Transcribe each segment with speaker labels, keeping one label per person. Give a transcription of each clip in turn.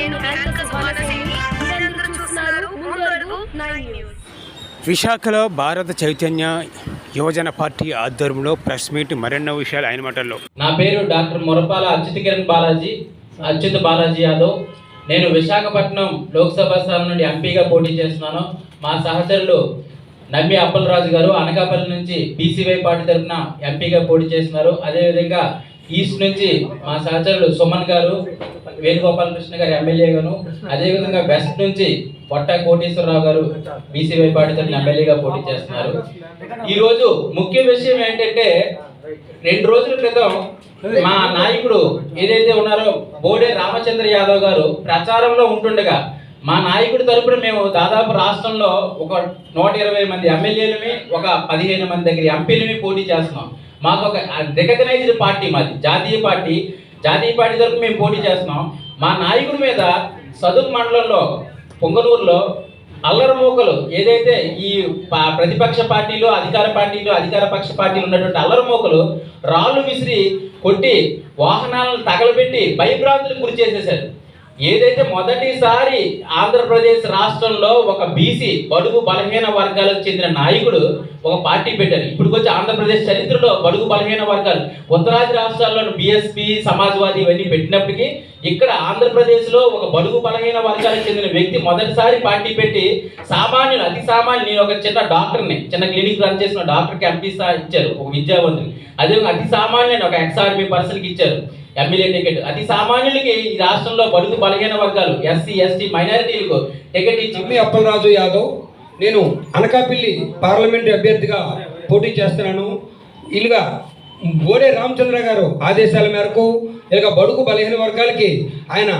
Speaker 1: నేను యాంకర్ సువర్ణసేని మీరందరూ చూస్తున్నారు. ముందు అడుగు నైన్ న్యూస్.
Speaker 2: విశాఖలో భారత చైతన్య యువజన పార్టీ ఆధ్వర్యంలో ప్రెస్ మీట్ మరెన్నో విషయాలు ఆయన మాటల్లో.
Speaker 3: నా పేరు డాక్టర్ మురపాల అచ్యుత కిరణ్ బాలాజీ అచ్యుత్ బాలాజీ యాదవ్. నేను విశాఖపట్నం లోక్సభ స్థానం నుండి ఎంపీగా పోటీ చేస్తున్నాను. మా సహచరులు నమ్మి అప్పలరాజు గారు అనకాపల్లి నుంచి బీసీవై పార్టీ తరఫున ఎంపీగా పోటీ చేస్తున్నారు. అదేవిధంగా ఈస్ట్ నుంచి మా సహచరులు సుమన్ గారు వేణుగోపాలకృష్ణ గారు ఎమ్మెల్యే గాను అదేవిధంగా వెస్ట్ నుంచి పొట్ట కోటేశ్వరరావు గారు బీసీవై పార్టీ తరఫున ఎమ్మెల్యేగా పోటీ చేస్తున్నారు. ఈరోజు ముఖ్య విషయం ఏంటంటే రెండు రోజుల క్రితం మా నాయకుడు ఏదైతే ఉన్నారో బోడే రామచంద్ర యాదవ్ గారు ప్రచారంలో ఉంటుండగా మా నాయకుడి తరపున మేము దాదాపు రాష్ట్రంలో ఒక నూట ఇరవై మంది ఎమ్మెల్యేలమి ఒక పదిహేను మంది దగ్గర ఎంపీలమి పోటీ చేస్తున్నాం. మాకు ఒక రికగ్నైజ్డ్ పార్టీ మాది జాతీయ పార్టీ. జాతీయ పార్టీ తరపున మేము పోటీ చేస్తున్నాం. మా నాయకుడి మీద సదుపు మండలంలో పొంగనూరులో అల్లరమూకలు ఏదైతే ఈ ప- ప్రతిపక్ష పార్టీలు అధికార పార్టీలు అధికార పక్ష పార్టీలు ఉన్నటువంటి అల్లరమూకలు రాళ్ళు విసిరి కొట్టి వాహనాలను తగలబెట్టి భయభ్రాంతులకు గురి చేసేశారు. ఏదైతే మొదటిసారి ఆంధ్రప్రదేశ్ రాష్ట్రంలో ఒక బీసీ బడుగు బలహీన వర్గాలకు చెందిన నాయకుడు ఒక పార్టీ పెట్టారు. ఇప్పుడు వచ్చి ఆంధ్రప్రదేశ్ చరిత్రలో బడుగు బలహీన వర్గాలు ఉత్తరాది రాష్ట్రాల్లోని బీఎస్పీ సమాజ్వాది ఇవన్నీ పెట్టినప్పటికీ ఇక్కడ ఆంధ్రప్రదేశ్లో ఒక బడుగు బలహీన వర్గాలకు చెందిన వ్యక్తి మొదటిసారి పార్టీ పెట్టి సామాన్యులు అతి సామాన్యులు నేను ఒక చిన్న డాక్టర్ని చిన్న క్లినిక్ రన్ చేసిన డాక్టర్కి ఎంపీ ఇచ్చారు ఒక విద్యావంతుడు అదే అతి సామాన్యుని ఒక ఎక్స్ఆర్బీ పర్సన్కి ఇచ్చారు. MLA ticket. అతి సామాన్యులకి ఈ రాష్ట్రంలో బడుగు బలహీన వర్గాలు ఎస్సీ ఎస్టీ మైనారిటీలకు టికెట్ ఇచ్చి
Speaker 4: అప్పలరాజు యాదవ్ నేను అనకాపల్లి పార్లమెంట్ అభ్యర్థిగా పోటీ చేస్తున్నాను. ఇలాగా బోడే రామచంద్ర గారు ఆదేశాల మేరకు ఇలాగ బడుగు బలహీన వర్గాలకి ఆయన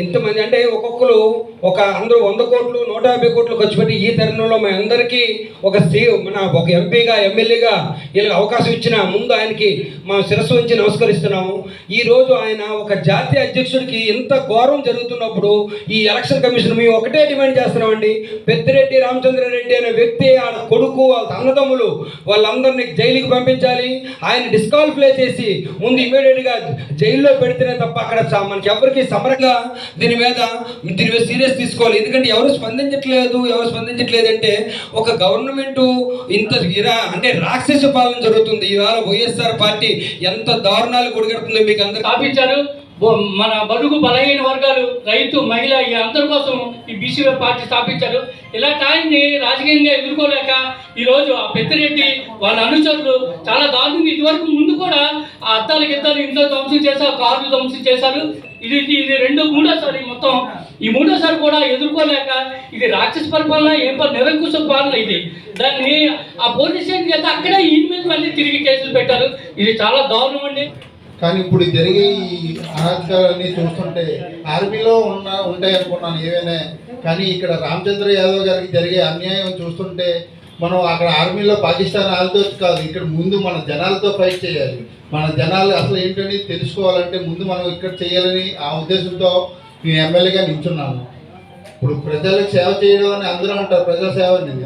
Speaker 4: ఇంతమంది అంటే ఒక్కొక్కరు ఒక అందరూ వంద కోట్లు నూట యాభై కోట్లు ఖర్చు పెట్టి ఈ తరుణంలో మేము అందరికీ ఒక సీ మన ఒక ఎంపీగా ఎమ్మెల్యేగా వీళ్ళకి అవకాశం ఇచ్చిన ముందు ఆయనకి మా శిరస్సు ఉంచి నమస్కరిస్తున్నాము. ఈ రోజు ఆయన ఒక జాతీయ అధ్యక్షుడికి ఇంత ఘోరం జరుగుతున్నప్పుడు ఈ ఎలక్షన్ కమిషన్ మేము ఒకటే డిమాండ్ చేస్తున్నామండి. పెద్దిరెడ్డి రామచంద్రారెడ్డి అనే వ్యక్తి వాళ్ళ కొడుకు వాళ్ళ అన్నదమ్ములు వాళ్ళందరినీ జైలుకి పంపించాలి. ఆయన డిస్క్వాలిఫై చేసి ముందు ఇమీడియట్గా జైల్లో పెడితేనే తప్ప అక్కడ మనకి ఎవరికి సమరంగా దీని మీద దీని మీద సీరియస్ తీసుకోవాలి. ఎందుకంటే ఎవరు స్పందించట్లేదు ఎవరు స్పందించట్లేదు అంటే ఒక గవర్నమెంట్ ఇంత ఇరా అంటే రాక్షస పాలన జరుగుతుంది. ఇవాళ వైఎస్ఆర్ పార్టీ ఎంత దారుణాలు కొడిగడుతుందో మీకు అందరికీ
Speaker 5: స్థాపించారు. మన బడుగు బలహీన వర్గాలు రైతు మహిళ ఈ అందరి కోసం ఈ బీసీ పార్టీ స్థాపించారు. ఇలా టైంని రాజకీయంగా ఎదుర్కోలేక ఈరోజు ఆ పెద్దిరెడ్డి వాళ్ళ అనుచరులు చాలా దారుణంగా ఇదివరకు ముందు కూడా ఆ అద్దాలు గిద్దాలు ఇంట్లో ధ్వంసం చేశారు కార్లు ధ్వంసం చేశారు. ఇది ఇది రెండు మూడోసారి మొత్తం. ఈ మూడోసారి కూడా ఎదుర్కోలేక ఇది రాక్షస పరిపాలన ఏం నిరంకుశ పాలన ఇది. దాన్ని ఆ పోలీస్ స్టేషన్ చేస్తే అక్కడే ఈయన మీద మళ్ళీ తిరిగి కేసులు పెట్టారు. ఇది చాలా దారుణం అండి.
Speaker 6: కానీ ఇప్పుడు జరిగే ఈ అరాచకాలన్నీ చూస్తుంటే ఆర్మీలో ఉన్న ఉంటాయి అనుకున్నాను ఏవైనా. కానీ ఇక్కడ రామచంద్ర యాదవ్ గారికి జరిగే అన్యాయం చూస్తుంటే మనం అక్కడ ఆర్మీలో పాకిస్తాన్ వాళ్ళతో కాదు ఇక్కడ ముందు మన జనాలతో ఫైట్ చేయాలి. మన జనాలు అసలు ఏంటని తెలుసుకోవాలంటే ముందు మనం ఇక్కడ చేయాలని ఆ ఉద్దేశంతో నేను ఎమ్మెల్యేగా నించున్నాను ఇప్పుడు ప్రజలకు సేవ చేయడం అని అందరూ ఉంటారు ప్రజల సేవ అనేది.